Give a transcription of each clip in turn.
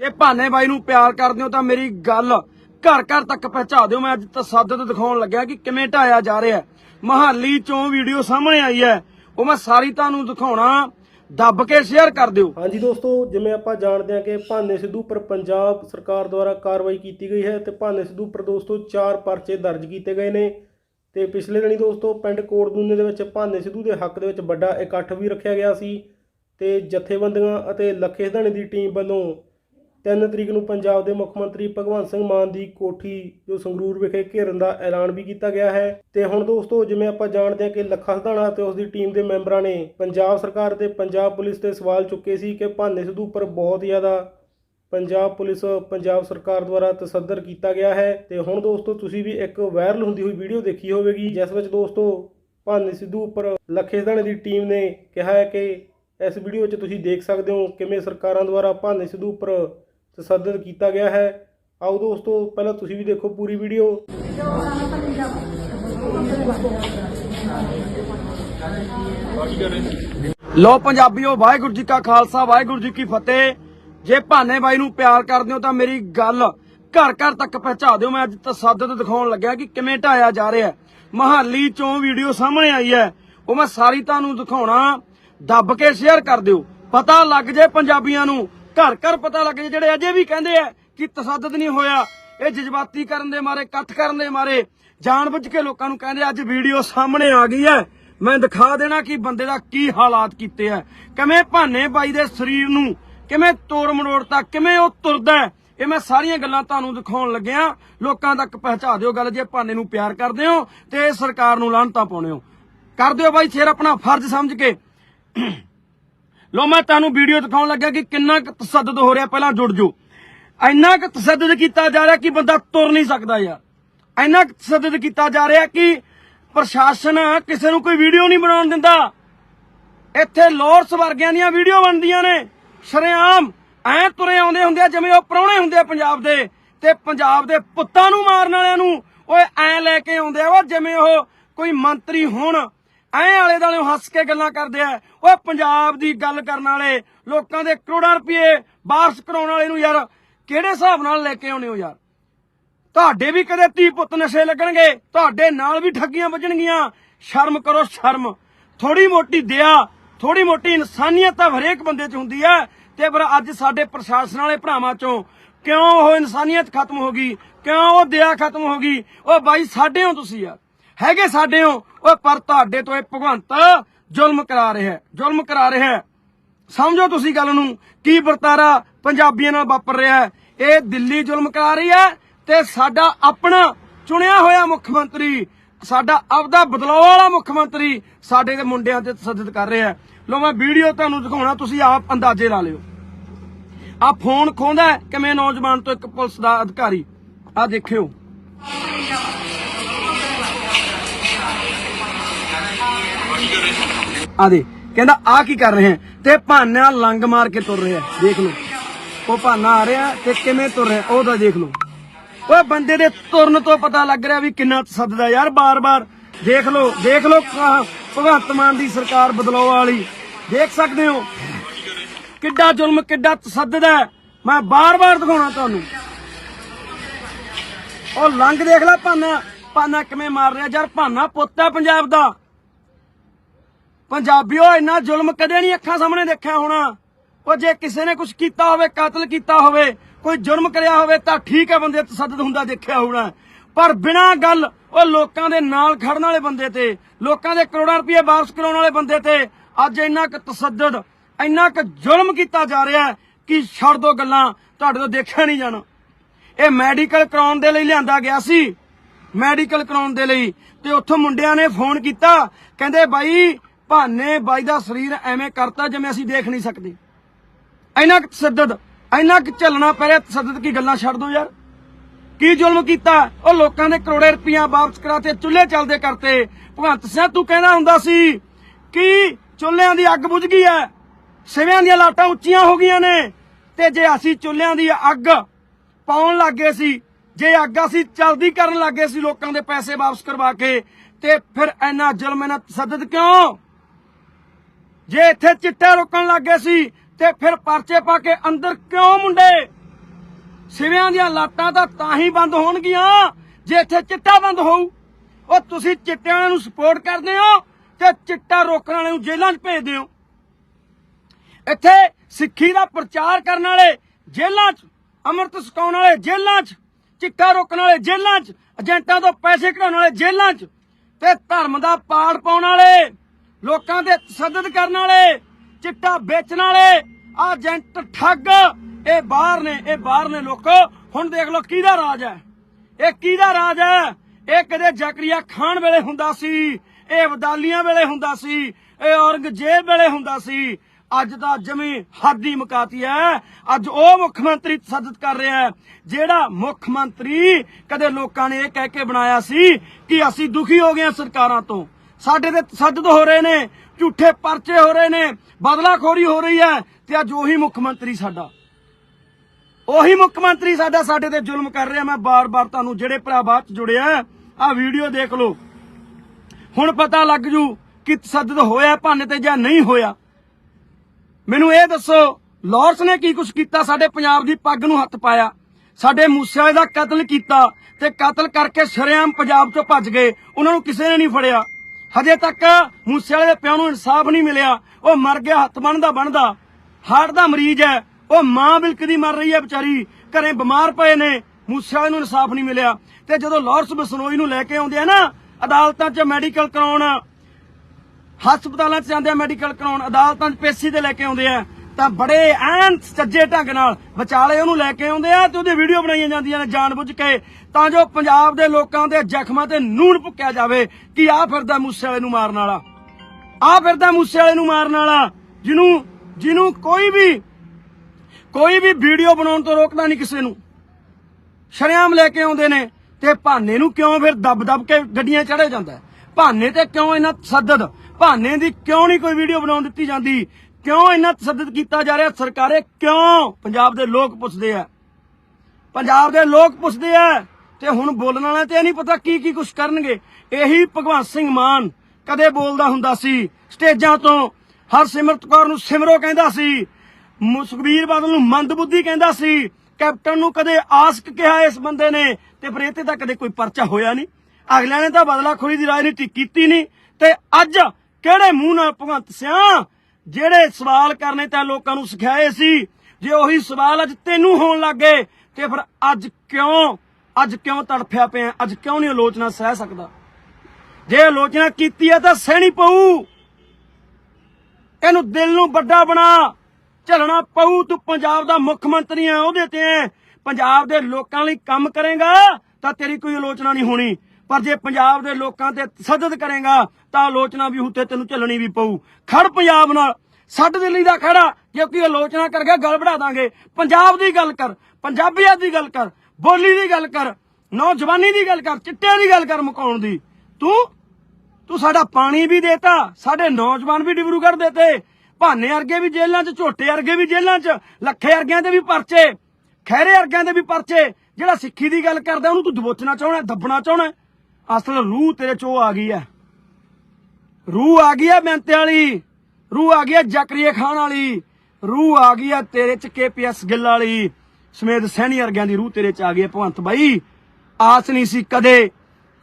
ਜੇ ਭਾਨੇ ਬਾਈ ਨੂੰ ਪਿਆਰ ਕਰਦੇ ਹੋ ਤਾਂ ਮੇਰੀ ਗੱਲ ਘਰ ਘਰ ਤੱਕ ਪਹੁੰਚਾ ਦਿਓ। ਮੈਂ ਅੱਜ ਤਸੱਦਦ ਦਿਖਾਉਣ ਲੱਗਿਆ ਕਿ ਕਿਵੇਂ ਢਾਇਆ ਜਾ ਰਿਹਾ ਮਹਾਲੀ ਚੋਂ ਵੀਡੀਓ ਸਾਹਮਣੇ ਆਈ ਹੈ। ਉਹ ਮੈਂ ਸਾਰੀ ਤੁਹਾਨੂੰ ਦਿਖਾਉਣਾ। ਦੱਬ ਕੇ ਸ਼ੇਅਰ ਕਰ ਦਿਓ। ਹਾਂਜੀ ਦੋਸਤੋ, ਜਿਵੇਂ ਆਪਾਂ ਜਾਣਦੇ ਹਾਂ ਕਿ ਭਾਨੇ ਸਿੱਧੂ ਪਰ ਪੰਜਾਬ ਸਰਕਾਰ ਦੁਆਰਾ ਕਾਰਵਾਈ ਕੀਤੀ ਗਈ ਹੈ ਤੇ ਭਾਨੇ ਸਿੱਧੂ ਪਰ ਦੋਸਤੋ ਚਾਰ ਪਰਚੇ ਦਰਜ ਕੀਤੇ ਗਏ ਨੇ। ਤੇ ਪਿਛਲੇ ਦਿਨੀ ਦੋਸਤੋ ਪਿੰਡ ਕੋਟਦੂਨੇ ਦੇ ਵਿੱਚ ਭਾਨੇ ਸਿੱਧੂ ਦੇ ਹੱਕ ਦੇ ਵਿੱਚ ਵੱਡਾ ਇਕੱਠ ਵੀ ਰੱਖਿਆ ਗਿਆ ਸੀ ਤੇ ਜਥੇਬੰਦੀਆਂ ਅਤੇ ਲੱਖੇ ਸਧਾਣੇ ਦੀ ਟੀਮ ਵੱਲੋਂ 3 ਤਰੀਕ ਨੂੰ ਪੰਜਾਬ ਦੇ ਮੁੱਖ ਮੰਤਰੀ ਭਗਵੰਤ ਸਿੰਘ ਮਾਨ ਦੀ ਕੋਠੀ, ਜੋ ਸੰਗਰੂਰ ਵਿਖੇ ਘੇਰਨ ਦਾ ਐਲਾਨ ਵੀ ਕੀਤਾ ਗਿਆ ਹੈ। ਤੇ ਹੁਣ ਦੋਸਤੋ, ਜਿਵੇਂ ਆਪਾਂ ਜਾਣਦੇ ਹਾਂ ਕਿ ਲੱਖਾ ਸਧਾਣਾ ਤੇ ਉਸ ਦੀ ਟੀਮ ਦੇ ਮੈਂਬਰਾਂ ਨੇ ਪੰਜਾਬ ਸਰਕਾਰ ਤੇ ਪੰਜਾਬ ਪੁਲਿਸ ਤੇ ਸਵਾਲ ਚੁੱਕੇ ਸੀ ਕਿ ਭਾਨੇ ਸਿੱਧੂ ਉੱਪਰ ਬਹੁਤ ਜ਼ਿਆਦਾ ਪੰਜਾਬ ਪੁਲਿਸ, ਪੰਜਾਬ ਸਰਕਾਰ ਦੁਆਰਾ ਤਸੱਦਰ ਕੀਤਾ ਗਿਆ ਹੈ। ਤੇ ਹੁਣ ਦੋਸਤੋ, ਤੁਸੀਂ ਵੀ ਇੱਕ ਵਾਇਰਲ ਹੁੰਦੀ ਹੋਈ ਵੀਡੀਓ ਦੇਖੀ ਹੋਵੇਗੀ, ਜਿਸ ਵਿੱਚ ਦੋਸਤੋ ਭਾਨੇ ਸਿੱਧੂ ਉੱਪਰ ਲੱਖੇ ਸਧਾਣੇ ਦੀ ਟੀਮ ਨੇ ਕਿਹਾ ਹੈ ਕਿ ਇਸ ਵੀਡੀਓ ਵਿੱਚ ਤੁਸੀਂ ਦੇਖ ਸਕਦੇ ਹੋ ਕਿਵੇਂ ਸਰਕਾਰਾਂ ਦੁਆਰਾ ਭਾਨੇ ਸਿੱਧੂ ਉੱਪਰ ਤਸੱਦਦ ਕੀਤਾ ਗਿਆ ਹੈ। ਆਓ ਦੋਸਤੋ, ਪਹਿਲਾਂ ਤੁਸੀਂ ਵੀ ਦੇਖੋ ਪੂਰੀ ਵੀਡੀਓ। ਲੋ ਪੰਜਾਬੀਓ, ਵਾਹਿਗੁਰੂ ਜੀ ਕਾ ਖਾਲਸਾ, ਵਾਹਿਗੁਰੂ ਜੀ ਕੀ ਫਤਿਹ। ਜੇ ਭਾਨੇ ਬਾਈ ਨੂੰ ਪਿਆਰ ਕਰਦੇ ਹੋ ਤਾਂ ਮੇਰੀ ਗੱਲ ਘਰ ਘਰ ਤੱਕ ਪਹੁੰਚਾ ਦਿਓ। ਮੈਂ ਅੱਜ ਤਸੱਦਦ ਦਿਖਾਉਣ ਲੱਗਿਆ ਕਿ ਕਿਵੇਂ ਢਾਇਆ ਜਾ ਰਿਹਾ ਹੈ। ਮਹਾਲੀ ਚੋਂ ਵੀਡੀਓ ਸਾਹਮਣੇ ਆਈ ਹੈ। ਉਹ ਮੈਂ ਸਾਰੀ ਤੁਹਾਨੂੰ ਦਿਖਾਉਣਾ। ਦੱਬ ਕੇ ਸ਼ੇਅਰ ਕਰ ਦਿਓ। ਪਤਾ ਲੱਗ ਜੇ ਪੰਜਾਬੀਆਂ ਨੂੰ ਘਰ ਘਰ ਪਤਾ ਲੱਗ ਜੇ, ਜਿਹੜੇ ਅਜੇ ਵੀ ਕਹਿੰਦੇ ਆ ਕਿ ਤਸੱਦਦ ਨਹੀਂ ਹੋਇਆ, ਇਹ ਜਜ਼ਬਾਤੀ ਕਰਨ ਦੇ ਮਾਰੇ, ਇਕੱਠ ਕਰਨ ਦੇ ਮਾਰੇ ਜਾਣਬੁੱਝ ਕੇ ਲੋਕਾਂ ਨੂੰ ਕਹਿੰਦੇ ਅੱਜ ਵੀਡੀਓ ਸਾਹਮਣੇ ਆ ਗਈ ਹੈ। ਮੈਂ ਦਿਖਾ ਦੇਣਾ ਕਿ ਬੰਦੇ ਦਾ ਕੀ ਹਾਲਾਤ ਕੀਤੇ ਆ। ਕਿਵੇਂ ਭਾਨੇ ਬਾਈ ਦੇ ਸਰੀਰ ਨੂੰ ਕਿਵੇਂ ਤੋੜ ਮਰੋੜਤਾ ਕਿਵੇਂ ਉਹ ਤੁਰਦਾ ਇਹ ਮੈਂ ਸਾਰੀਆਂ ਗੱਲਾਂ ਤੁਹਾਨੂੰ ਦਿਖਾਉਣ ਲੱਗਿਆ। ਲੋਕਾਂ ਤੱਕ ਪਹੁੰਚਾ ਦਿਓ ਗੱਲ, ਜੇ ਭਾਨੇ ਨੂੰ ਪਿਆਰ ਕਰਦੇ ਹੋ ਤੇ ਸਰਕਾਰ ਨੂੰ ਲਾਹਨਤਾਂ ਪਾਉਣੇ ਹੋ। ਕਰ ਦਿਓ ਬਾਈ, ਫੇਰ ਆਪਣਾ ਫਰਜ਼ ਸਮਝ ਕੇ। ਲੋ ਮੈਂ ਤੁਹਾਨੂੰ ਵੀਡੀਓ ਦਿਖਾਉਣ ਲੱਗਾ ਕਿ ਕਿੰਨਾ ਕੁ ਤਸੱਦਦ ਹੋ ਰਿਹਾ ਪਹਿਲਾਂ ਜੁੜ ਜੋ ਇੰਨਾ ਕੁ ਤਸੱਦਦ ਕੀਤਾ ਜਾ ਰਿਹਾ ਕਿ ਬੰਦਾ ਤੁਰ ਨਹੀਂ ਸਕਦਾ ਯਾਰ। ਇੰਨਾ ਕੁ ਤਸੱਦਦ ਕੀਤਾ ਜਾ ਰਿਹਾ ਕਿ ਪ੍ਰਸ਼ਾਸਨ ਕਿਸੇ ਨੂੰ ਕੋਈ ਵੀਡੀਓ ਨਹੀਂ ਬਣਾਉਣ ਦਿੰਦਾ। ਇੱਥੇ ਲੋਰਸ ਵਰਗਿਆਂ ਦੀਆਂ ਵੀਡੀਓ ਬਣਦੀਆਂ ਨੇ। ਸ਼ਰੇਆਮ ਐ ਤੁਰੇ ਆਉਂਦੇ ਹੁੰਦੇ ਆ, ਜਿਵੇਂ ਉਹ ਪ੍ਰਾਹੁਣੇ ਹੁੰਦੇ ਆ ਪੰਜਾਬ ਦੇ। ਤੇ ਪੰਜਾਬ ਦੇ ਪੁੱਤਾਂ ਨੂੰ ਮਾਰਨ ਵਾਲਿਆਂ ਨੂੰ ਓਏ ਐ ਲੈ ਕੇ ਆਉਂਦੇ ਆ ਵਾ ਜਿਵੇਂ ਉਹ ਕੋਈ ਮੰਤਰੀ ਹੋਣ। ਐ ਆਲੇ ਦਾਲੇ ਹੱਸ ਕੇ ਗੱਲਾਂ ਕਰਦੇ ਆ। ਓਏ ਪੰਜਾਬ ਦੀ ਗੱਲ ਕਰਨ ਵਾਲੇ, ਲੋਕਾਂ ਦੇ ਕਰੋੜਾਂ ਰੁਪਏ ਵਾਰਸ ਕਰਾਉਣ ਵਾਲੇ ਨੂੰ ਯਾਰ ਕਿਹੜੇ ਹਿਸਾਬ ਨਾਲ ਲੈ ਕੇ ਆਉਣੇ ਹੋ ਯਾਰ? ਤੁਹਾਡੇ ਵੀ ਕਦੇ ਧੀ ਪੁੱਤ ਨਸ਼ੇ ਲੱਗਣਗੇ, ਤੁਹਾਡੇ ਨਾਲ ਵੀ ਠੱਗੀਆਂ ਵੱਜਣਗੀਆਂ। ਸ਼ਰਮ ਕਰੋ, ਸ਼ਰਮ। ਥੋੜੀ ਮੋਟੀ ਦਇਆ ਥੋੜੀ ਮੋਟੀ ਇਨਸਾਨੀਅਤ ਤਾਂ ਹਰੇਕ ਬੰਦੇ 'ਚ ਹੁੰਦੀ ਹੈ। ਤੇ ਪਰ ਅੱਜ ਸਾਡੇ ਪ੍ਰਸ਼ਾਸਨ ਵਾਲੇ ਭਰਾਵਾਂ 'ਚੋਂ ਕਿਉਂ ਉਹ ਇਨਸਾਨੀਅਤ ਖਤਮ ਹੋ ਗਈ? ਕਿਉਂ ਉਹ ਦਇਆ ਖਤਮ ਹੋ ਗਈ? ਉਹ ਬਾਈ, ਸਾਡੇ ਹੋ ਤੁਸੀਂ ਯਾਰ। ਹੈਗੇ ਸਾਡੇ ਹੋ। ਓਏ, ਪਰ ਤੁਹਾਡੇ ਤੋਂ ਇਹ ਭਗਵੰਤ ਜ਼ੁਲਮ ਕਰਾ ਰਿਹਾ ਜ਼ੁਲਮ ਕਰਾ ਰਿਹਾ ਸਮਝੋ ਤੁਸੀਂ ਗੱਲ ਨੂੰ, ਕੀ ਵਰਤਾਰਾ ਪੰਜਾਬੀਆਂ ਨਾਲ ਵਾਪਰ ਰਿਹਾ ਹੈ? ਇਹ ਦਿੱਲੀ ਜ਼ੁਲਮ ਕਰਾ ਰਹੀ ਹੈ ਤੇ ਸਾਡਾ ਆਪਣਾ ਚੁਣਿਆ ਹੋਇਆ ਮੁੱਖ ਮੰਤਰੀ, ਸਾਡਾ ਆਪਦਾ ਬਦਲਾਅ ਵਾਲਾ ਮੁੱਖ ਮੰਤਰੀ ਸਾਡੇ ਦੇ ਮੁੰਡਿਆਂ ਤੇ ਤਸੱਦਦ ਕਰ ਰਿਹਾ ਹੈ। ਲੋ ਮੈਂ ਵੀਡੀਓ ਤੁਹਾਨੂੰ ਦਿਖਾਉਣਾ, ਤੁਸੀਂ ਆਪ ਅੰਦਾਜ਼ੇ ਲਾ ਲਿਓ। ਆ ਫੋਨ ਖੋਂਦਾ ਕਿਵੇਂ ਨੌਜਵਾਨ ਤੋਂ ਇੱਕ ਪੁਲਿਸ ਦਾ ਅਧਿਕਾਰੀ। ਆ ਦੇਖਿਓ। ਆ ਦੇ ਕਹਿੰਦਾ ਆ ਕੀ ਕਰ ਰਹੇ ਹੈ? ਤੇ ਭਾਨਾ ਲੰਗ ਮਾਰ ਕੇ ਤੁਰ ਰਿਹਾ ਦੇਖ ਲਓ। ਉਹ ਭਾਨਾ ਆ ਰਿਹਾ ਤੇ ਕਿਵੇਂ ਤੁਰ ਰਿਹਾ ਉਹ ਤਾਂ ਦੇਖ ਲਓ। ਓਏ ਬੰਦੇ ਦੇ ਤੁਰਨ ਤੋਂ ਪਤਾ ਲੱਗ ਰਿਹਾ ਵੀ ਕਿੰਨਾ ਤਸੱਦਦਾ ਯਾਰ ਬਾਰ-ਬਾਰ। ਦੇਖ ਲਓ ਦੇਖ ਲਓ ਭਗਵੰਤ ਮਾਨ ਦੀ ਸਰਕਾਰ ਬਦਲਾਅ ਵਾਲੀ। ਦੇਖ ਸਕਦੇ ਹੋ? ਕਿੱਡਾ ਜ਼ੁਲਮ, ਕਿੱਡਾ ਤਸੱਦਦ ਮੈਂ ਬਾਰ-ਬਾਰ ਦਿਖਾਉਣਾ ਤੁਹਾਨੂੰ। ਉਹ ਲੰਗ ਦੇਖ ਲੈ ਭਾਨਾ। ਭਾਨਾ ਕਿਵੇਂ ਮਾਰ ਰਿਹਾ ਯਾਰ, ਭਾਨਾ ਪੁੱਤ ਹੈ ਪੰਜਾਬ ਦਾ। ਪੰਜਾਬੀਓ ਇੰਨਾ ਜ਼ੁਲਮ ਕਦੇ ਨਹੀਂ ਅੱਖਾਂ ਸਾਹਮਣੇ ਦੇਖਿਆ ਹੋਣਾ। ਉਹ ਜੇ ਕਿਸੇ ਨੇ ਕੁਝ ਕੀਤਾ ਹੋਵੇ, ਕਤਲ ਕੀਤਾ ਹੋਵੇ, ਕੋਈ ਜੁਰਮ ਕਰਿਆ ਹੋਵੇ, ਤਾਂ ਠੀਕ ਹੈ ਬੰਦੇ ਤਸੱਦਦ ਹੁੰਦਾ, ਦੇਖਿਆ ਹੋਣਾ। ਪਰ ਬਿਨਾਂ ਗੱਲ, ਉਹ ਲੋਕਾਂ ਦੇ ਨਾਲ ਖੜਨ ਵਾਲੇ ਬੰਦੇ ਤੇ, ਲੋਕਾਂ ਦੇ ਕਰੋੜਾਂ ਰੁਪਏ ਵਾਪਸ ਕਰਾਉਣ ਵਾਲੇ ਬੰਦੇ ਤੇ, ਅੱਜ ਇੰਨਾ ਕੁ ਤਸੱਦਦ, ਇੰਨਾ ਕੁ ਜ਼ੁਲਮ ਕੀਤਾ ਜਾ ਰਿਹਾ ਕਿ ਛੱਡ ਦੋ ਗੱਲਾਂ, ਤੁਹਾਡੇ ਤੋਂ ਦੇਖਿਆ ਨਹੀਂ ਜਾਣਾ। ਇਹ ਮੈਡੀਕਲ ਕਰਾਉਣ ਦੇ ਲਈ ਲਿਆਂਦਾ ਗਿਆ ਸੀ। ਮੈਡੀਕਲ ਕਰਾਉਣ ਦੇ ਲਈ। ਤੇ ਉੱਥੋਂ ਮੁੰਡਿਆਂ ਨੇ ਫੋਨ ਕੀਤਾ, ਕਹਿੰਦੇ ਬਾਈ ਭਾਨੇ ਬਾਈ ਦਾ ਸਰੀਰ ਐਵੇਂ ਕਰਤਾ ਜਿਵੇਂ ਅਸੀਂ ਦੇਖ ਨਹੀਂ ਸਕਦੇ। ਇੰਨਾ ਕੁ ਤਸੱਦਦ ਇੰਨਾ ਕੁ ਚੱਲਣਾ ਪੈ ਰਿਹਾ ਤਸੱਦਦ ਕੀ ਗੱਲਾਂ ਛੱਡ ਦੋ ਯਾਰ। ਕੀ ਜ਼ੁਲਮ ਕੀਤਾ? ਉਹ ਲੋਕਾਂ ਦੇ ਕਰੋੜੇ ਰੁਪਈਆ ਵਾਪਸ ਕਰਾਤੇ, ਚੁੱਲ੍ਹੇ ਚੱਲਦੇ ਕਰਤੇ। ਭਗਵੰਤ ਸਿੰਘ, ਤੂੰ ਕਹਿੰਦਾ ਹੁੰਦਾ ਸੀ ਕਿ ਚੁੱਲ੍ਹਿਆਂ ਦੀ ਅੱਗ ਬੁਝ ਗਈ ਹੈ ਸਿਵਿਆਂ ਦੀਆਂ ਲਾਟਾਂ ਉੱਚੀਆਂ ਹੋ ਗਈਆਂ ਨੇ, ਤੇ ਜੇ ਅਸੀਂ ਚੁੱਲ੍ਹਿਆਂ ਦੀ ਅੱਗ ਪਾਉਣ ਲੱਗੇ ਸੀ, ਜੇ ਅੱਗ ਅਸੀਂ ਚਲਦੀ ਕਰਨ ਲੱਗੇ ਸੀ ਲੋਕਾਂ ਦੇ ਪੈਸੇ ਵਾਪਸ ਕਰਵਾ ਕੇ, ਤੇ ਫਿਰ ਇੰਨਾ ਜ਼ੁਲਮ ਇਹਨਾਂ ਤਸੱਦਦ ਕਿਉਂ? ਜੇ ਇੱਥੇ ਚਿੱਟੇ ਰੁਕਣ ਲੱਗੇ ਸੀ, ਤੇ ਫਿਰ ਪਰਚੇ ਪਾ ਕੇ ਅੰਦਰ ਕਿਉਂ ਮੁੰਡੇ? ਸਿਵਿਆਂ ਦੀਆਂ ਲਾਟਾਂ ਤਾਂ ਤਾਂ ਹੀ ਬੰਦ ਹੋਣਗੀਆਂ, ਜੇ ਇੱਥੇ ਚਿੱਟਾ ਬੰਦ ਹੋਊ। ਉਹ ਤੁਸੀਂ ਚਿੱਟੇ ਨੂੰ ਸਪੋਰਟ ਕਰਦੇ ਹੋ ਤੇ ਚਿੱਟਾ ਰੋਕਣ ਵਾਲਿਆਂ ਨੂੰ ਜੇਲ੍ਹਾਂ 'ਚ ਭੇਜਦੇ ਹੋ ਇੱਥੇ ਸਿੱਖੀ ਦਾ ਪ੍ਰਚਾਰ ਕਰਨ ਵਾਲੇ ਜੇਲ੍ਹਾਂ 'ਚ, ਅੰਮ੍ਰਿਤ ਛਕਾਉਣ ਵਾਲੇ ਜੇਲ੍ਹਾਂ 'ਚ, ਚਿੱਟਾ ਰੋਕਣ ਵਾਲੇ ਜੇਲ੍ਹਾਂ 'ਚ, ਏਜੰਟਾਂ ਤੋਂ ਪੈਸੇ ਕਢਾਉਣ ਵਾਲੇ ਜੇਲ੍ਹਾਂ 'ਚ ਤੇ ਧਰਮ ਦਾ ਪਾੜ ਪਾਉਣ ਵਾਲੇ ਲੋਕਾਂ ਦੇ ਤਸੱਦਦ ਕਰਨ ਵਾਲੇ, ਚਿੱਟਾ ਵੇਚਣ ਵਾਲੇ ਏਜੰਟ ਠੱਗ, ਇਹ ਬਾਹਰ ਨੇ, ਇਹ ਬਾਹਰ ਨੇ ਲੋਕੋ। ਹੁਣ ਦੇਖ ਲਓ ਕਿਹਦਾ ਰਾਜ ਹੈ। ਇਹ ਕਿਹਦਾ ਰਾਜ ਹੈ? ਇਹ ਕਦੇ ਜ਼ਕਰੀਆ ਖਾਨ ਵੇਲੇ ਹੁੰਦਾ ਸੀ, ਇਹ ਵਦਾਲੀਆਂ ਵੇਲੇ ਹੁੰਦਾ ਸੀ, ਇਹ ਔਰੰਗਜ਼ੇਬ ਵੇਲੇ ਹੁੰਦਾ ਸੀ। ਅੱਜ ਦਾ ਜਮੀ ਹਾਦੀ ਮੁਕਾਤੀ ਹੈ। ਅੱਜ ਉਹ ਮੁੱਖ ਮੰਤਰੀ ਤਸੱਦਦ ਕਰ ਰਿਹਾ ਹੈ, ਜਿਹੜਾ ਮੁੱਖ ਮੰਤਰੀ ਕਦੇ ਲੋਕਾਂ ਨੇ ਇਹ ਕਹਿ ਕੇ ਬਣਾਇਆ ਸੀ ਕਿ ਅਸੀਂ ਦੁਖੀ ਹੋ ਗਏ ਸਰਕਾਰਾਂ ਤੋਂ। ਸਾਡੇ ਤੇ ਤਸੱਦਦ ਹੋ ਰਹੇ ਨੇ, ਝੂਠੇ ਪਰਚੇ ਹੋ ਰਹੇ ਨੇ, ਬਦਲਾਖੋਰੀ ਹੋ ਰਹੀ ਹੈ ਤੇ ਅੱਜ ਉਹੀ ਮੁੱਖ ਮੰਤਰੀ ਸਾਡਾ। ਉਹੀ ਮੁੱਖ ਮੰਤਰੀ ਸਾਡਾ ਸਾਡੇ ਤੇ ਜ਼ੁਲਮ ਕਰ ਰਿਹਾ। ਮੈਂ ਬਾਰ-ਬਾਰ ਤੁਹਾਨੂੰ ਜਿਹੜੇ ਭਰਾ ਬਾਅਦ ਚ ਜੁੜਿਆ ਆ ਵੀਡੀਓ ਦੇਖ ਲਓ। ਹੁਣ ਪਤਾ ਲੱਗ ਜੂ ਕਿ ਤਸੱਦਦ ਹੋਇਆ, ਭੰਨ ਤੇ ਜਾਂ ਨਹੀਂ ਹੋਇਆ। ਮੈਨੂੰ ਇਹ ਦੱਸੋ, ਲਾਰਸ ਨੇ ਕੀ ਕੁਛ ਕੀਤਾ? ਸਾਡੇ ਪੰਜਾਬ ਦੀ ਪੱਗ ਨੂੰ ਹੱਥ ਪਾਇਆ। ਸਾਡੇ ਮੂਸੇ ਦਾ ਕਤਲ ਕੀਤਾ ਤੇ ਕਤਲ ਕਰਕੇ ਸ਼ਰੇਆਮ ਪੰਜਾਬ ਤੋਂ ਭੱਜ ਗਏ। ਉਹਨਾਂ ਨੂੰ ਕਿਸੇ ਨੇ ਨਹੀਂ ਫੜਿਆ। ਹਜੇ ਤੱਕ ਮੂਸੇ ਵਾਲੇ ਦੇ ਪਿਓ ਨੂੰ ਇਨਸਾਫ ਨਹੀਂ ਮਿਲਿਆ। ਉਹ ਮਰ ਗਿਆ, ਹੱਥ ਬਣਦਾ ਬਣਦਾ। ਹਾਰਟ ਦਾ ਮਰੀਜ਼ ਹੈ। ਉਹ ਮਾਂ ਬਿਲਕਦੀ ਮਰ ਰਹੀ ਹੈ ਵਿਚਾਰੀ। ਘਰੇ ਬਿਮਾਰ ਪਏ ਨੇ। ਮੂਸੇ ਵਾਲੇ ਨੂੰ ਇਨਸਾਫ ਨਹੀਂ ਮਿਲਿਆ। ਤੇ ਜਦੋਂ ਲਾਰਸ ਬਸਨੋਈ ਨੂੰ ਲੈ ਕੇ ਆਉਂਦੇ ਆ ਨਾ, ਅਦਾਲਤਾਂ 'ਚ ਮੈਡੀਕਲ ਕਰਾਉਣ, ਹਸਪਤਾਲਾਂ 'ਚ ਜਾਂਦੇ ਆ ਮੈਡੀਕਲ ਕਰਾਉਣ, ਅਦਾਲਤਾਂ 'ਚ ਪੇਸ਼ੀ ਤੇ ਲੈ ਕੇ ਆਉਂਦੇ ਆ। ਤਾਂ ਬੜੇ ਐਨ ਸੱਜੇ ਢੰਗ ਨਾਲ ਵਿਚਾਲੇ ਉਹਨੂੰ ਲੈ ਕੇ ਆਉਂਦੇ ਆ ਤੇ ਉਹਦੀ ਵੀਡੀਓ ਬਣਾਈਆਂ ਜਾਂਦੀਆਂ ਨੇ ਜਾਣਬੁੱਝ ਕੇ। ਤਾਂ ਜੋ ਪੰਜਾਬ ਦੇ ਲੋਕਾਂ ਦੇ ਜ਼ਖਮਾਂ ਤੇ ਨੂਨ ਭੁੱਕਿਆ ਜਾਵੇ, ਕਿ ਆ ਫਿਰਦਾ ਮੂਸੇ ਵਾਲੇ ਨੂੰ ਮਾਰਨ ਵਾਲਾ। ਆ ਫਿਰਦਾ ਮੂਸੇ ਵਾਲੇ ਨੂੰ ਮਾਰਨ ਵਾਲਾ, ਜਿਹਨੂੰ ਜਿਹਨੂੰ ਕੋਈ ਵੀ ਕੋਈ ਵੀ ਵੀਡੀਓ ਬਣਾਉਣ ਤੋਂ ਰੋਕਦਾ ਨਹੀਂ ਕਿਸੇ ਨੂੰ। ਸ਼ਰੇਆਮ ਲੈ ਕੇ ਆਉਂਦੇ ਨੇ, ਤੇ ਭਾਨੇ ਨੂੰ ਕਿਉਂ ਫਿਰ ਦਬ-ਦਬ ਕੇ ਗੱਡੀਆਂ ਚੜੇ ਜਾਂਦਾ? ਭਾਨੇ ਤੇ ਕਿਉਂ ਇਹਨਾਂ ਸੱਦਦ? ਭਾਨੇ ਦੀ ਕਿਉਂ ਨਹੀਂ ਕੋਈ ਵੀਡੀਓ ਬਣਾਉਣ ਦਿੱਤੀ ਜਾਂਦੀ? ਕਿਉਂ ਇਹਨਾਂ ਤਸੱਦਦ ਕੀਤਾ ਜਾ ਰਿਹਾ ਸਰਕਾਰੇ? ਕਿਉਂ? ਪੰਜਾਬ ਦੇ ਲੋਕ ਪੁੱਛਦੇ ਆ। ਪੰਜਾਬ ਦੇ ਲੋਕ ਪੁੱਛਦੇ ਆ ਤੇ ਹੁਣ ਬੋਲਣ ਵਾਲਿਆਂ ਤੇ ਇਹ ਨਹੀਂ ਪਤਾ ਕੀ ਕੀ ਕੁਛ ਕਰਨਗੇ। ਇਹੀ ਭਗਵੰਤ ਸਿੰਘ ਮਾਨ ਕਦੇ ਬੋਲਦਾ ਹੁੰਦਾ ਸੀ, ਸਟੇਜਾਂ ਤੋਂ ਹਰਸਿਮਰਤ ਕੌਰ ਨੂੰ ਸਿਮਰੋ ਕਹਿੰਦਾ ਸੀ ਸੁਖਬੀਰ ਬਾਦਲ ਨੂੰ ਮੰਦਬੁੱਧੀ ਕਹਿੰਦਾ ਸੀ, ਕੈਪਟਨ ਨੂੰ ਕਦੇ ਆਸਕ ਕਿਹਾ ਇਸ ਬੰਦੇ ਨੇ ਤੇ ਫਿਰ ਇੱਥੇ ਤਾਂ ਕਦੇ ਕੋਈ ਪਰਚਾ ਹੋਇਆ ਨਹੀਂ। ਅਗਲਿਆਂ ਨੇ ਤਾਂ ਬਦਲਾ ਬਦਲਾਖੋਰੀ ਦੀ ਰਾਜਨੀਤੀ ਕੀਤੀ ਨਹੀਂ ਤੇ ਅੱਜ ਕਿਹੜੇ ਮੂੰਹ ਨਾਲ ਭਗਵੰਤ ਸਿਆ ਜਿਹੜੇ ਸਵਾਲ ਕਰਨੇ ਤਾਂ ਲੋਕਾਂ ਨੂੰ ਸਿਖਾਏ ਸੀ, ਜੇ ਉਹੀ ਸਵਾਲ ਅੱਜ ਤੈਨੂੰ ਹੋਣ ਲੱਗੇ ਤੇ ਫਿਰ ਅੱਜ ਕਿਉਂ ਅੱਜ ਕਿਉਂ ਤੜਫਿਆ ਪਿਆ, ਅੱਜ ਕਿਉਂ ਨਹੀਂ ਆਲੋਚਨਾ ਸਹਿ ਸਕਦਾ? ਜੇ ਆਲੋਚਨਾ ਕੀਤੀ ਹੈ ਤਾਂ ਸਹਿਣੀ ਪਊ। ਇਹਨੂੰ ਦਿਲ ਨੂੰ ਵੱਡਾ ਬਣਾ, ਝਲਣਾ ਪਊ, ਤੂੰ ਪੰਜਾਬ ਦਾ ਮੁੱਖ ਮੰਤਰੀ ਆ ਉਹਦੇ ਤੇ। ਐਂ। ਪੰਜਾਬ ਦੇ ਲੋਕਾਂ ਲਈ ਕੰਮ ਕਰੇਗਾ, ਤਾਂ ਤੇਰੀ ਕੋਈ ਆਲੋਚਨਾ ਨਹੀਂ ਹੋਣੀ। ਪਰ ਜੇ ਪੰਜਾਬ ਦੇ ਲੋਕਾਂ ਤੇ ਤਸੱਦਦ ਕਰੇਗਾ, ਤਾਂ ਆਲੋਚਨਾ ਵੀ ਉੱਤੇ ਤੈਨੂੰ ਚੱਲਣੀ ਵੀ ਪਊ। ਖੜ ਪੰਜਾਬ ਨਾਲ। ਛੱਡ ਦਿੱਲੀ ਦਾ ਖੜਾ। ਜੇ ਕੋਈ ਆਲੋਚਨਾ ਕਰ ਗਿਆ ਗੱਲ ਵਧਾ ਦਾਂਗੇ। ਪੰਜਾਬ ਦੀ ਗੱਲ ਕਰ ਪੰਜਾਬੀਅਤ ਦੀ ਗੱਲ ਕਰ, ਬੋਲੀ ਦੀ ਗੱਲ ਕਰ, ਨੌਜਵਾਨੀ ਦੀ ਗੱਲ ਕਰ, ਚਿੱਟੇ ਦੀ ਗੱਲ ਕਰ ਮੁਕਾਉਣ ਦੀ। ਤੂੰ ਤੂੰ ਸਾਡਾ ਪਾਣੀ ਵੀ ਦੇਤਾ, ਸਾਡੇ ਨੌਜਵਾਨ ਵੀ ਡਿਬਰੂਗੜ੍ਹ ਦੇਤੇ। ਭਾਨੇ ਵਰਗੇ ਵੀ ਜੇਲ੍ਹਾਂ 'ਚ, ਝੋਟੇ ਵਰਗੇ ਵੀ ਜੇਲ੍ਹਾਂ 'ਚ, ਲੱਖੇ ਵਰਗਿਆਂ ਦੇ ਵੀ ਪਰਚੇ ਖੈਰੇ ਵਰਗਿਆਂ ਦੇ ਵੀ ਪਰਚੇ। ਜਿਹੜਾ ਸਿੱਖੀ ਦੀ ਗੱਲ ਕਰਦਾ, ਉਹਨੂੰ ਤੂੰ ਦਬੋਚਣਾ ਚਾਹੁੰਦਾ ਦੱਬਣਾ ਚਾਹੁੰਦਾ ਅਸਲ ਰੂਹ ਤੇਰੇ 'ਚੋਂ ਆ ਗਈ ਹੈ ਰੂਹ ਆ ਗਈ ਹੈ ਮਿਹਨਤ ਵਾਲੀ। ਰੂਹ ਆ ਗਈ ਹੈ ਜ਼ਕਰੀਆ ਖਾਨ ਵਾਲੀ। ਰੂਹ ਆ ਗਈ ਹੈ ਤੇਰੇ 'ਚ ਕੇਪੀਐਸ ਗਿੱਲ ਵਾਲੀ। ਸਮੇਤ ਸੈਣੀ ਵਰਗਿਆਂ ਦੀ ਰੂਹ ਤੇਰੇ 'ਚ ਆ ਗਈ ਹੈ ਭਵੰਤ ਬਾਈ। ਆਸ ਨਹੀਂ ਸੀ ਕਦੇ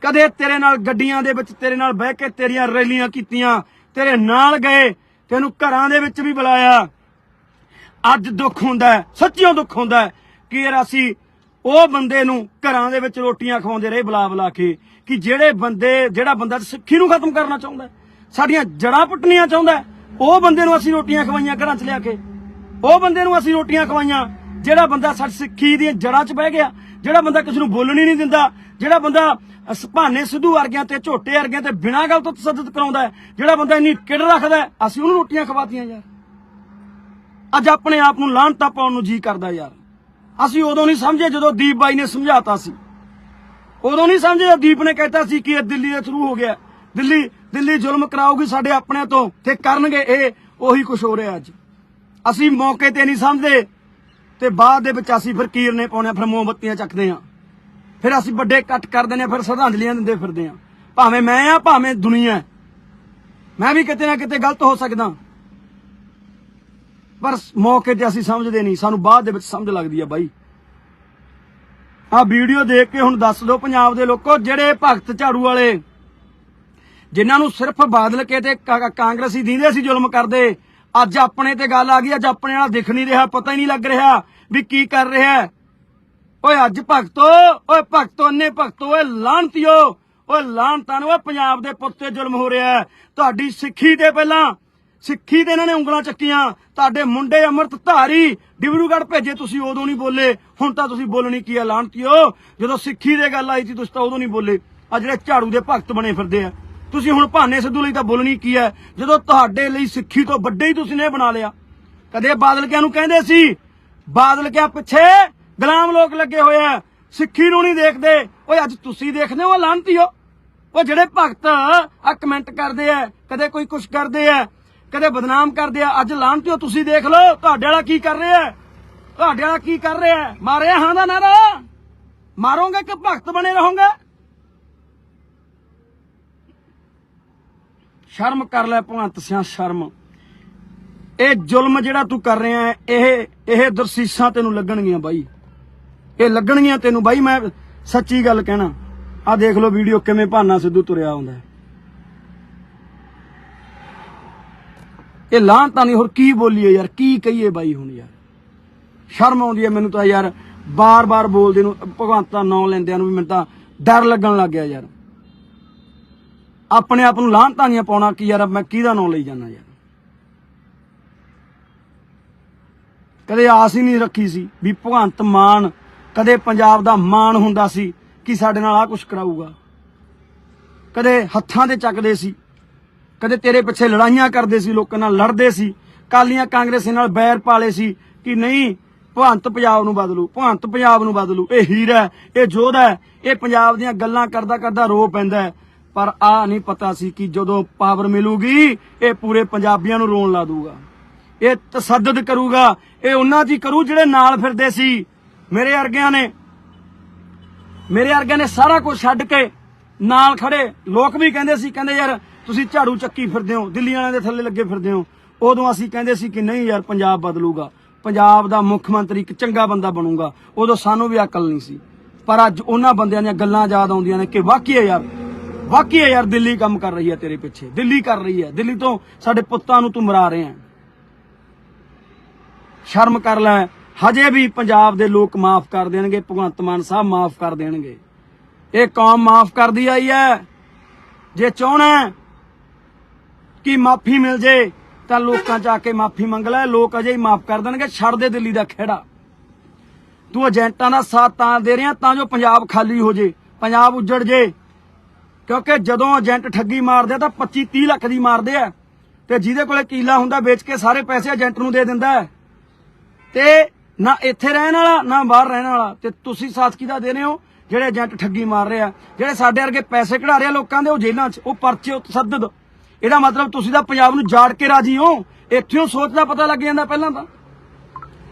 ਕਦੇ ਤੇਰੇ ਨਾਲ ਗੱਡੀਆਂ ਦੇ ਵਿੱਚ ਤੇਰੇ ਨਾਲ ਬਹਿ ਕੇ ਤੇਰੀਆਂ ਰੈਲੀਆਂ ਕੀਤੀਆਂ। ਤੇਰੇ ਨਾਲ ਗਏ, ਤੈਨੂੰ ਘਰਾਂ ਦੇ ਵਿੱਚ ਵੀ ਬੁਲਾਇਆ। ਅੱਜ ਦੁੱਖ ਹੁੰਦਾ ਹੈ ਸੱਚੀਓ ਦੁੱਖ ਹੁੰਦਾ ਕਿ ਯਾਰ ਅਸੀਂ ਉਹ ਬੰਦੇ ਨੂੰ ਘਰਾਂ ਦੇ ਵਿੱਚ ਰੋਟੀਆਂ ਖਵਾਉਂਦੇ ਰਹੇ ਬੁਲਾ ਬੁਲਾ ਕੇ ਕਿ ਜਿਹੜੇ ਬੰਦੇ, ਜਿਹੜਾ ਬੰਦਾ ਸਿੱਖੀ ਨੂੰ ਖਤਮ ਕਰਨਾ ਚਾਹੁੰਦਾ ਸਾਡੀਆਂ ਜੜਾਂ ਪੁੱਟਣੀਆਂ ਚਾਹੁੰਦਾ ਉਹ ਬੰਦੇ ਨੂੰ ਅਸੀਂ ਰੋਟੀਆਂ ਖਵਾਈਆਂ ਘਰਾਂ 'ਚ ਲਿਆ ਕੇ। ਉਹ ਬੰਦੇ ਨੂੰ ਅਸੀਂ ਰੋਟੀਆਂ ਖਵਾਈਆਂ, ਜਿਹੜਾ ਬੰਦਾ ਸਾਡੀ ਸਿੱਖੀ ਦੀਆਂ ਜੜਾਂ 'ਚ ਬਹਿ ਗਿਆ, ਜਿਹੜਾ ਬੰਦਾ ਕਿਸੇ ਨੂੰ ਬੋਲਣ ਹੀ ਨਹੀਂ ਦਿੰਦਾ, ਜਿਹੜਾ ਬੰਦਾ ਸੁਭਾਨੇ ਸਿੱਧੂ ਵਰਗਿਆਂ ਤੇ ਝੋਟੇ ਵਰਗਿਆਂ ਤੇ ਬਿਨਾਂ ਗੱਲ ਤੋਂ ਤਸੱਦਦ ਕਰਾਉਂਦਾ ਜਿਹੜਾ ਬੰਦਾ ਇੰਨੀ ਕਿੜ ਰੱਖਦਾ ਅਸੀਂ ਉਹਨੂੰ ਰੋਟੀਆਂ ਖਵਾਤੀਆਂ ਯਾਰ। ਅੱਜ ਆਪਣੇ ਆਪ ਨੂੰ ਲਾਹਨਤਾ ਪਾਉਣ ਨੂੰ ਜੀ ਕਰਦਾ ਯਾਰ। ਅਸੀਂ ਉਦੋਂ ਨਹੀਂ ਸਮਝੇ ਜਦੋਂ ਦੀਪ ਬਾਈ ਨੇ ਸਮਝਾਤਾ ਸੀ। ਉਦੋਂ ਨਹੀਂ ਸਮਝੇ ਜਦੋਂ ਦੀਪ ਨੇ ਕਹਿਤਾ ਸੀ ਕਿ ਇਹ ਦਿੱਲੀ ਦੇ ਥਰੂ ਹੋ ਗਿਆ। ਦਿੱਲੀ ਦਿੱਲੀ ਜ਼ੁਲਮ ਕਰਾਊਗੀ ਸਾਡੇ ਆਪਣੇ ਤੋਂ ਤੇ ਕਰਨਗੇ ਇਹ ਉਹੀ ਕੁਝ ਹੋ ਰਿਹਾ ਅੱਜ। ਅਸੀਂ ਮੌਕੇ ਤੇ ਨਹੀਂ ਸਮਝਦੇ ਤੇ ਬਾਅਦ ਦੇ ਵਿੱਚ ਅਸੀਂ ਫਿਰ ਕੀਰਨੇ ਪਾਉਣੇ ਆ, ਫਿਰ ਮੋਮਬੱਤੀਆਂ ਚੱਕਦੇ ਆ। ਫਿਰ ਅਸੀਂ ਵੱਡੇ ਇਕੱਠ ਕਰ ਦਿੰਦੇ ਆ ਫਿਰ ਸ਼ਰਧਾਂਜਲੀਆਂ ਦਿੰਦੇ ਫਿਰਦੇ ਆ। ਭਾਵੇਂ ਮੈਂ ਆ ਭਾਵੇਂ ਦੁਨੀਆ। ਮੈਂ ਵੀ ਕਿਤੇ ਨਾ ਕਿਤੇ ਗਲਤ ਹੋ ਸਕਦਾ। ਪਰ ਮੌਕੇ ਤੇ ਅਸੀਂ ਸਮਝਦੇ ਨਹੀਂ। ਸਾਨੂੰ ਬਾਅਦ ਦੇ ਵਿੱਚ ਸਮਝ ਲੱਗਦੀ ਆ ਬਾਈ। ਆ ਵੀਡੀਓ ਦੇਖ ਕੇ ਹੁਣ ਦੱਸ ਦਿਓ ਪੰਜਾਬ ਦੇ ਲੋਕੋ, ਜਿਹੜੇ ਭਗਤ ਝਾੜੂ ਵਾਲੇ, ਜਿਨ੍ਹਾਂ ਨੂੰ ਸਿਰਫ ਬਾਦਲ ਕੇ ਤੇ ਕਾਂਗਰਸੀ ਦੀਂਦੇ ਸੀ ਜ਼ੁਲਮ ਕਰਦੇ, ਅੱਜ ਆਪਣੇ ਤੇ ਗੱਲ ਆ ਗਈ, ਅੱਜ ਆਪਣੇ ਨਾਲ ਦਿਖ ਨਹੀਂ ਰਿਹਾ, ਪਤਾ ਹੀ ਨਹੀਂ ਲੱਗ ਰਿਹਾ ਵੀ ਕੀ ਕਰ ਰਿਹਾ। ਹੈ। ਓਏ ਅੱਜ ਭਗਤੋ, ਓਏ ਭਗਤੋ ਨੇ ਭਗਤੋ, ਓਏ ਲਾਂਤਿਓ ਓਏ ਲਾਂਤਾਂ ਨੂੰ ਓਏ ਪੰਜਾਬ ਦੇ ਪੁੱਤ ਤੇ ਜ਼ੁਲਮ ਹੋ ਰਿਹਾ। ਤੁਹਾਡੀ ਸਿੱਖੀ ਤੇ ਪਹਿਲਾਂ ਸਿੱਖੀ ਤੇ ਇਹਨਾਂ ਨੇ ਉਂਗਲਾਂ ਚੱਕੀਆਂ। ਤੁਹਾਡੇ ਮੁੰਡੇ ਅੰਮ੍ਰਿਤ ਧਾਰੀ ਡਿਬਰੂਗੜ੍ਹ ਭੇਜੇ, ਤੁਸੀਂ ਉਦੋਂ ਨਹੀਂ ਬੋਲੇ। ਹੁਣ ਤਾਂ ਤੁਸੀਂ ਬੋਲਣੀ ਕੀ ਹੈ ਲਾਂਤਿਓ? ਜਦੋਂ ਸਿੱਖੀ ਦੇ ਗੱਲ ਆਈ ਸੀ, ਤੁਸੀਂ ਤਾਂ ਉਦੋਂ ਨਹੀਂ ਬੋਲੇ। ਆ ਜਿਹੜੇ ਝਾੜੂ ਦੇ ਭਗਤ ਬਣੇ ਫਿਰਦੇ ਆ। ਤੁਸੀਂ ਹੁਣ ਭਾਨੇ ਸਿੱਧੂ ਲਈ ਤਾਂ ਬੋਲਣੀ ਕੀ ਹੈ ਜਦੋਂ ਤੁਹਾਡੇ ਲਈ ਸਿੱਖੀ ਤੋਂ ਵੱਡੇ ਹੀ ਤੁਸੀਂ ਨੇ ਬਣਾ ਲਿਆ। ਕਦੇ ਬਾਦਲਕਿਆਂ ਨੂੰ ਕਹਿੰਦੇ ਸੀ, ਬਾਦਲਕਿਆਂ ਪਿੱਛੇ ਗੁਲਾਮ ਲੋਕ ਲੱਗੇ ਹੋਏ ਆ। ਸਿੱਖੀ ਨੂੰ ਨਹੀਂ ਦੇਖਦੇ। ਓਏ, ਅੱਜ ਤੁਸੀਂ ਦੇਖਦੇ ਹੋ, ਲਾਂਤੀਓ? ਉਹ ਜਿਹੜੇ ਭਗਤ ਆ ਕਮੈਂਟ ਕਰਦੇ ਆ, ਕਦੇ ਕੋਈ ਕੁਛ ਕਰਦੇ ਆ। ਕਦੇ ਬਦਨਾਮ ਕਰਦੇ ਆ, ਅੱਜ ਲਾਂਤੀਓ ਤੁਸੀਂ ਦੇਖ ਲਓ, ਤੁਹਾਡੇ ਵਾਲਾ ਕੀ ਕਰ ਰਿਹਾ ਤੁਹਾਡੇ ਵਾਲਾ ਕੀ ਕਰ ਰਿਹਾ ਮਾਰਿਆ ਹਾਂ ਦਾ ਨਾਰਾ? ਮਾਰੋਗੇ ਕਿ ਭਗਤ ਬਣੇ ਰਹੋਗੇ? ਸ਼ਰਮ ਕਰ ਲੈ ਭਗਵੰਤ ਸਿਆ, ਸ਼ਰਮ। ਇਹ ਜ਼ੁਲਮ ਜਿਹੜਾ ਤੂੰ ਕਰ ਰਿਹਾ ਹੈ, ਇਹ ਇਹ ਦਰਸੀਸਾਂ ਤੈਨੂੰ ਲੱਗਣਗੀਆਂ ਬਾਈ। ਇਹ ਲੱਗਣਗੀਆਂ ਤੈਨੂੰ ਬਾਈ, ਮੈਂ ਸੱਚੀ ਗੱਲ ਕਹਿਣਾ। ਆ ਦੇਖ ਲਓ ਵੀਡੀਓ ਕਿਵੇਂ ਭਾਨਾ ਸਿੱਧੂ ਤੁਰਿਆ ਆਉਂਦਾ ਹੈ। ਇਹ ਲਾਂ ਤਾਂ ਨਹੀਂ, ਹੋਰ ਕੀ ਬੋਲੀਏ ਯਾਰ, ਕੀ ਕਹੀਏ ਬਾਈ ਹੁਣ ਯਾਰ। ਸ਼ਰਮ ਆਉਂਦੀ ਹੈ ਮੈਨੂੰ ਤਾਂ ਯਾਰ, ਬਾਰ-ਬਾਰ ਬੋਲਦੇ ਨੂੰ, ਭਗਵੰਤ ਦਾ ਨਾਮ ਲੈਂਦਿਆਂ ਨੂੰ ਵੀ ਮੈਨੂੰ ਤਾਂ ਡਰ ਲੱਗਣ ਲੱਗ ਗਿਆ ਯਾਰ। ਆਪਣੇ ਆਪ ਨੂੰ ਲਾਂਤਾਂ ਨਹੀਂ ਪਾਉਣਾ ਕਿ ਯਾਰ ਮੈਂ ਕਿਹਦਾ ਨਾਮ ਲਈ ਜਾਂਦਾ ਯਾਰ। ਕਦੇ ਆਸ ਹੀ ਨਹੀਂ ਰੱਖੀ ਸੀ ਵੀ ਭਗਵੰਤ ਮਾਨ, ਕਦੇ ਪੰਜਾਬ ਦਾ ਮਾਨ ਹੁੰਦਾ ਸੀ ਕਿ ਸਾਡੇ ਨਾਲ ਆ ਕੁਝ ਕਰਾਊਗਾ। ਕਦੇ ਹੱਥਾਂ ਤੇ ਚੱਕਦੇ ਸੀ ਕਦੇ ਤੇਰੇ ਪਿੱਛੇ ਲੜਾਈਆਂ ਕਰਦੇ ਸੀ, ਲੋਕਾਂ ਨਾਲ ਲੜਦੇ ਸੀ। ਕਾਲੀਆਂ ਕਾਂਗਰਸ ਨਾਲ ਬੈਰ ਪਾਲੇ ਸੀ ਕਿ ਨਹੀਂ, ਭਵੰਤ ਪੰਜਾਬ ਨੂੰ ਬਦਲੂ, ਭਵੰਤ ਪੰਜਾਬ ਨੂੰ ਬਦਲੂ। ਇਹ ਹੀਰ ਹੈ, ਇਹ ਜੋਧ ਹੈ, ਇਹ ਪੰਜਾਬ ਦੀਆਂ ਗੱਲਾਂ ਕਰਦਾ ਕਰਦਾ ਰੋ ਪੈਂਦਾ ਪਰ ਆ ਨਹੀਂ ਪਤਾ ਸੀ ਕਿ ਜਦੋਂ ਪਾਵਰ ਮਿਲੂਗੀ, ਇਹ ਪੂਰੇ ਪੰਜਾਬੀਆਂ ਨੂੰ ਰੋਣ ਲਾ ਦੂਗਾ। ਇਹ ਤਸੱਦਦ ਕਰੂਗਾ, ਇਹ ਉਹਨਾਂ ਦੀ ਕਰੂ ਜਿਹੜੇ ਨਾਲ ਫਿਰਦੇ ਸੀ। ਮੇਰੇ ਵਰਗਿਆਂ ਨੇ, ਮੇਰੇ ਵਰਗਿਆਂ ਨੇ ਸਾਰਾ ਕੁਝ ਛੱਡ ਕੇ ਨਾਲ ਖੜੇ। ਲੋਕ ਵੀ ਕਹਿੰਦੇ ਸੀ, ਕਹਿੰਦੇ ਯਾਰ ਤੁਸੀਂ ਝਾੜੂ ਚੱਕੀ ਫਿਰਦੇ ਹੋ, ਦਿੱਲੀ ਵਾਲਿਆਂ ਦੇ ਥੱਲੇ ਲੱਗੇ ਫਿਰਦੇ ਹੋ। ਉਦੋਂ ਅਸੀਂ ਕਹਿੰਦੇ ਸੀ ਕਿ ਨਹੀਂ ਯਾਰ, ਪੰਜਾਬ ਬਦਲੂਗਾ। ਪੰਜਾਬ ਦਾ ਮੁੱਖ ਮੰਤਰੀ ਇੱਕ ਚੰਗਾ ਬੰਦਾ ਬਣੂਗਾ। ਉਦੋਂ ਸਾਨੂੰ ਵੀ ਅਕਲ ਨਹੀਂ ਸੀ। ਪਰ ਅੱਜ ਉਹਨਾਂ ਬੰਦਿਆਂ ਦੀਆਂ ਗੱਲਾਂ ਯਾਦ ਆਉਂਦੀਆਂ ਨੇ ਕਿ ਵਾਕਈ ਯਾਰ ਵਾਕਿਆ ਯਾਰ ਦਿੱਲੀ ਕੰਮ ਕਰ ਰਹੀ ਹੈ ਤੇਰੇ ਪਿੱਛੇ। ਦਿੱਲੀ ਕਰ ਰਹੀ ਹੈ। ਦਿੱਲੀ ਤੋਂ ਸਾਡੇ ਪੁੱਤਾਂ ਨੂੰ ਤੂੰ ਮਰਾ ਰਿਹਾ ਸ਼ਰਮ ਕਰ ਲੈ। ਹਜੇ ਵੀ ਪੰਜਾਬ ਦੇ ਲੋਕ ਮਾਫ ਕਰ ਦੇਣਗੇ, ਭਗਵੰਤ ਮਾਨ ਸਾਹਿਬ ਮਾਫ ਕਰ ਦੇਣਗੇ। ਇਹ ਕੌਮ ਮਾਫ ਕਰਦੀ ਆਈ ਹੈ। ਜੇ ਚਾਹਣਾ ਕਿ ਮਾਫੀ ਮਿਲ ਜੇ, ਤਾਂ ਲੋਕਾਂ ਚ ਆ ਕੇ ਮਾਫੀ ਮੰਗ ਲੈ। ਲੋਕ ਅਜੇ ਹੀ ਮਾਫ ਕਰ ਦੇਣਗੇ, ਛੱਡ ਦੇ ਦਿੱਲੀ ਦਾ ਖੇੜਾ। ਤੂੰ ਏਜੰਟਾਂ ਦਾ ਸਾਥ ਤਾਂ ਦੇ ਰਿਹਾ, ਤਾਂ ਜੋ ਪੰਜਾਬ ਖਾਲੀ ਹੋ ਜੇ, ਪੰਜਾਬ ਉੱਜੜ ਜੇ। ਕਿਉਂਕਿ ਜਦੋਂ ਏਜੰਟ ਠੱਗੀ ਮਾਰਦੇ ਤਾਂ 25 30 ਲੱਖ ਦੀ ਮਾਰਦੇ ਆ। ਤੇ ਜਿਹਦੇ ਕੋਲੇ ਕੀਲਾ ਹੁੰਦਾ, ਵੇਚ ਕੇ ਸਾਰੇ ਪੈਸੇ ਏਜੰਟ ਨੂੰ ਦੇ ਦਿੰਦਾ ਹੈ। ਤੇ ਨਾ ਇੱਥੇ ਰਹਿਣ ਵਾਲਾ, ਨਾ ਬਾਹਰ ਰਹਿਣ ਵਾਲਾ। ਤੇ ਤੁਸੀਂ ਸਾਥ ਕਿਹਦਾ ਦੇ ਰਹੇ ਹੋ? ਜਿਹੜੇ ਏਜੰਟ ਠੱਗੀ ਮਾਰ ਰਹੇ ਆ, ਜਿਹੜੇ ਸਾਡੇ ਵਰਗੇ ਪੈਸੇ ਕਢਾ ਰਹੇ ਆ ਲੋਕਾਂ ਦੇ, ਉਹ ਜੇਲ੍ਹਾਂ 'ਚ, ਉਹ ਪਰਚੇ ਉਹ ਤਸੱਦਦ ਇਹਦਾ ਮਤਲਬ ਤੁਸੀਂ ਤਾਂ ਪੰਜਾਬ ਨੂੰ ਜਾੜ ਕੇ ਰਾਜੀ ਹੋ। ਇੱਥੋਂ ਸੋਚ ਦਾ ਪਤਾ ਲੱਗ ਜਾਂਦਾ ਪਹਿਲਾਂ ਤਾਂ।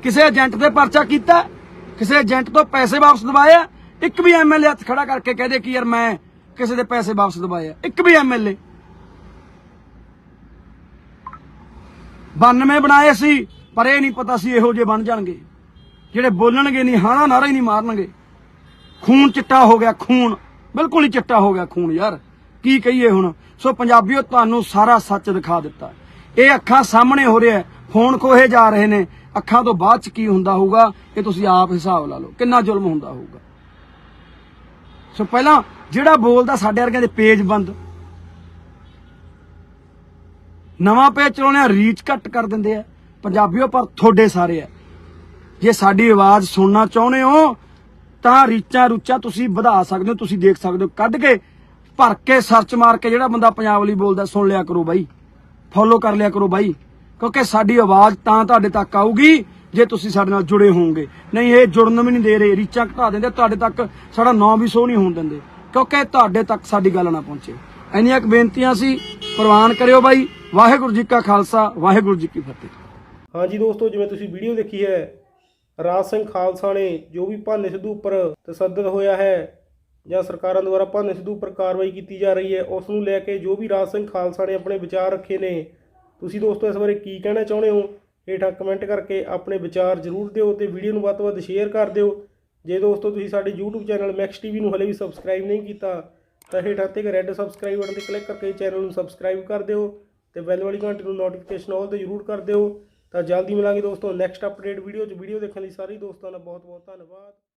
ਕਿਸੇ ਏਜੰਟ ਤੇ ਪਰਚਾ ਕੀਤਾ, ਕਿਸੇ ਏਜੰਟ ਤੋਂ ਪੈਸੇ ਵਾਪਸ ਦਵਾਏ ਆ ਇੱਕ ਵੀ ਐਮਐਲਏ ਹੱਥ ਖੜਾ ਕਰਕੇ ਕਹਦੇ ਕਿ ਯਾਰ ਮੈਂ ਕਿਸੇ ਦੇ ਪੈਸੇ ਵਾਪਸ ਦਵਾਏ ਆ। ਇੱਕ ਵੀ ਐਮਐਲਏ 92 ਬਣਾਏ ਸੀ, ਪਰ ਇਹ ਨਹੀਂ ਪਤਾ ਸੀ ਇਹੋ ਜਿਹੇ ਬਣ ਜਾਣਗੇ। ਜਿਹੜੇ ਬੋਲਣਗੇ ਨਹੀਂ ਹਾਣਾ ਨਾਰਾ ਹੀ ਨਹੀਂ ਮਾਰਨਗੇ। ਖੂਨ ਚਿੱਟਾ ਹੋ ਗਿਆ, ਖੂਨ। ਬਿਲਕੁਲ ਹੀ ਚਿੱਟਾ ਹੋ ਗਿਆ, ਖੂਨ ਯਾਰ। ਕੀ ਕਹੀਏ ਹੁਣ? ਸੋ ਪੰਜਾਬੀਓ, ਤੁਹਾਨੂੰ ਸਾਰਾ ਸੱਚ ਦਿਖਾ ਦਿੱਤਾ। ਇਹ ਅੱਖਾਂ ਸਾਹਮਣੇ ਹੋ ਰਿਹਾ ਫੋਨ ਖੋਹੇ ਜਾ ਰਹੇ ਨੇ। ਅੱਖਾਂ ਤੋਂ ਬਾਅਦ ਚ ਕੀ ਹੁੰਦਾ ਹੋਊਗਾ? ਇਹ ਤੁਸੀਂ ਆਪ ਹਿਸਾਬ ਲਾ ਲਓ। ਕਿੰਨਾ ਜ਼ੁਲਮ ਹੁੰਦਾ ਹੋਊਗਾ? ਸੋ ਪਹਿਲਾਂ ਜਿਹੜਾ ਬੋਲਦਾ ਸਾਡੇ ਵਰਗਿਆਂ ਦੇ ਪੇਜ ਬੰਦ। ਨਵਾਂ ਪੇਜ ਚਲਾਉਣੇ ਰੀਚ ਘੱਟ ਕਰ ਦਿੰਦੇ ਆ। ਪੰਜਾਬੀਓ, ਪਰ ਤੁਹਾਡੇ ਸਾਰੇ ਆ। ਜੇ ਸਾਡੀ ਆਵਾਜ਼ ਸੁਣਨਾ ਚਾਹੁੰਦੇ ਹੋ, ਤਾਂ ਰੀਚਾਂ ਰੁਚਾ ਤੁਸੀਂ ਵਧਾ ਸਕਦੇ ਹੋ, ਤੁਸੀਂ ਦੇਖ ਸਕਦੇ ਹੋ। ਕੱਢ ਕੇ ਭਰ ਕੇ ਸਰਚ ਮਾਰ ਕੇ ਜਿਹੜਾ ਬੰਦਾ ਪੰਜਾਬ ਲਈ ਬੋਲਦਾ, ਸੁਣ ਲਿਆ ਕਰੋ ਬਾਈ। ਫੋਲੋ ਕਰ ਲਿਆ ਕਰੋ ਬਾਈ। ਕਿਉਂਕਿ ਸਾਡੀ ਆਵਾਜ਼ ਤਾਂ ਤੁਹਾਡੇ ਤੱਕ ਆਊਗੀ, ਜੇ ਤੁਸੀਂ ਸਾਡੇ ਨਾਲ ਜੁੜੇ ਹੋਵੋਗੇ। ਨਹੀਂ, ਇਹ ਜੁੜਨ ਵੀ ਨਹੀਂ ਦੇ ਰਹੇ, ਰੀਚਾਂ ਘਟਾ ਦਿੰਦੇ, ਤੁਹਾਡੇ ਤੱਕ ਸਾਡਾ ਨਾਂ ਵੀ ਸੋ ਨਹੀਂ ਹੋਣ ਦਿੰਦੇ। ਕਿਉਂਕਿ ਤੁਹਾਡੇ ਤੱਕ ਸਾਡੀ ਗੱਲ ਨਾ ਪਹੁੰਚੇ। ਇੰਨੀਆਂ ਕੁ ਬੇਨਤੀਆਂ ਸੀ, ਪ੍ਰਵਾਨ ਕਰਿਓ ਬਾਈ। ਵਾਹਿਗੁਰੂ ਜੀ ਕਾ ਖਾਲਸਾ, ਵਾਹਿਗੁਰੂ ਜੀ ਕੀ ਫਤਿਹ। ਹਾਂਜੀ ਦੋਸਤੋ, ਜਿਵੇਂ ਤੁਸੀਂ ਵੀਡੀਓ ਦੇਖੀ ਹੈ, ਰਾਜ ਸਿੰਘ ਖਾਲਸਾ ਨੇ ਜੋ ਵੀ ਭਾਨੇ ਸਿੱਧੂ ਉੱਪਰ ਤਸੱਦਦ ਹੋਇਆ ਹੈ ਜਾਂ ਸਰਕਾਰਾਂ ਦੁਆਰਾ ਭਾਨੇ ਸਿੱਧੂ ਉੱਪਰ ਕਾਰਵਾਈ ਕੀਤੀ ਜਾ ਰਹੀ ਹੈ, ਉਸ ਨੂੰ ਲੈ ਕੇ ਜੋ ਵੀ ਰਾਜ ਸਿੰਘ ਖਾਲਸਾ ਨੇ ਆਪਣੇ ਵਿਚਾਰ ਰੱਖੇ ਨੇ, ਤੁਸੀਂ ਦੋਸਤੋ ਇਸ ਬਾਰੇ ਕੀ ਕਹਿਣਾ ਚਾਹੁੰਦੇ ਹੋ? ਹੇਠਾਂ ਕਮੈਂਟ ਕਰਕੇ ਆਪਣੇ ਵਿਚਾਰ ਜ਼ਰੂਰ ਦਿਓ ਤੇ ਵੀਡੀਓ ਨੂੰ ਵੱਧ ਤੋਂ ਵੱਧ ਸ਼ੇਅਰ ਕਰ ਦਿਓ। ਜੇ ਦੋਸਤੋ ਤੁਸੀਂ ਸਾਡੇ YouTube ਚੈਨਲ ਮੈਕਸ ਟੀਵੀ ਨੂੰ ਹਲੇ ਵੀ ਸਬਸਕ੍ਰਾਈਬ ਨਹੀਂ ਕੀਤਾ, ਤਾਂ ਹੇਠਾਂ ਤੇ ਇੱਕ ਰੈੱਡ ਸਬਸਕ੍ਰਾਈਬ ਬਟਨ ਤੇ ਕਲਿੱਕ ਕਰਕੇ ਚੈਨਲ ਨੂੰ ਸਬਸਕ੍ਰਾਈਬ ਕਰ ਦਿਓ ਤੇ ਬੈਲ ਵਾਲੀ ਘੰਟੀ ਨੂੰ ਨੋਟੀਫਿਕੇਸ਼ਨ ਆਲ ਤੇ ਜ਼ਰੂਰ ਕਰ ਦਿਓ। ਤਾਂ ਜਲਦੀ ਮਿਲਾਂਗੇ ਦੋਸਤੋ ਨੈਕਸਟ ਅਪਡੇਟ ਵੀਡੀਓ 'ਚ। ਵੀਡੀਓ ਦੇਖਣ ਲਈ ਸਾਰੇ ਦੋਸਤਾਂ ਦਾ ਬਹੁਤ ਬਹੁਤ ਧੰਨਵਾਦ।